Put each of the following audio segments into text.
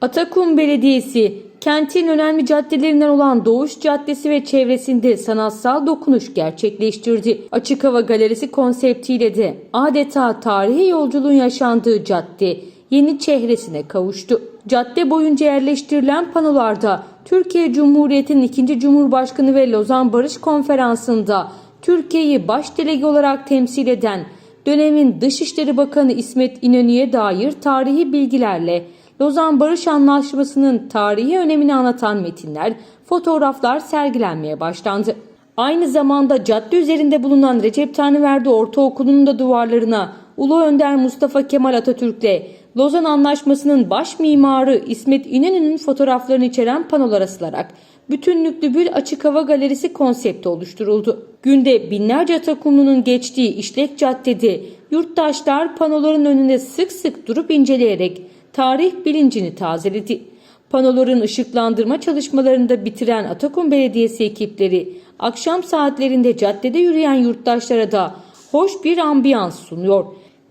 Atakum Belediyesi, kentin önemli caddelerinden olan Doğuş Caddesi ve çevresinde sanatsal dokunuş gerçekleştirdi. Açık hava galerisi konseptiyle de adeta tarihi yolculuğun yaşandığı cadde yeni çehresine kavuştu. Cadde boyunca yerleştirilen panolarda Türkiye Cumhuriyeti'nin 2. Cumhurbaşkanı ve Lozan Barış Konferansı'nda Türkiye'yi baş delege olarak temsil eden dönemin Dışişleri Bakanı İsmet İnönü'ye dair tarihi bilgilerle Lozan Barış Anlaşması'nın tarihi önemini anlatan metinler, fotoğraflar sergilenmeye başlandı. Aynı zamanda cadde üzerinde bulunan Recep Tanrıverdi Ortaokulu'nun da duvarlarına Ulu Önder Mustafa Kemal Atatürk'le Lozan Anlaşması'nın baş mimarı İsmet İnönü'nün fotoğraflarını içeren panolar asılarak bütünlüklü bir açık hava galerisi konsepti oluşturuldu. Günde binlerce Atakumlu'nun geçtiği işlek caddede yurttaşlar panoların önünde sık sık durup inceleyerek tarih bilincini tazeledi. Panoların ışıklandırma çalışmalarını da bitiren Atakum Belediyesi ekipleri akşam saatlerinde caddede yürüyen yurttaşlara da hoş bir ambiyans sunuyor.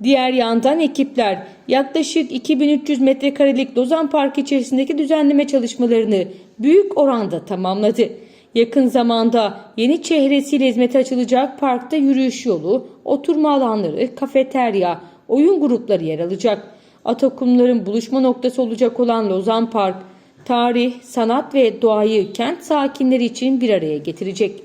Diğer yandan ekipler yaklaşık 2300 metrekarelik Lozan Park içerisindeki düzenleme çalışmalarını büyük oranda tamamladı. Yakın zamanda yeni çehresiyle hizmete açılacak parkta yürüyüş yolu, oturma alanları, kafeterya, oyun grupları yer alacak. Atakumların buluşma noktası olacak olan Lozan Park, tarih, sanat ve doğayı kent sakinleri için bir araya getirecek.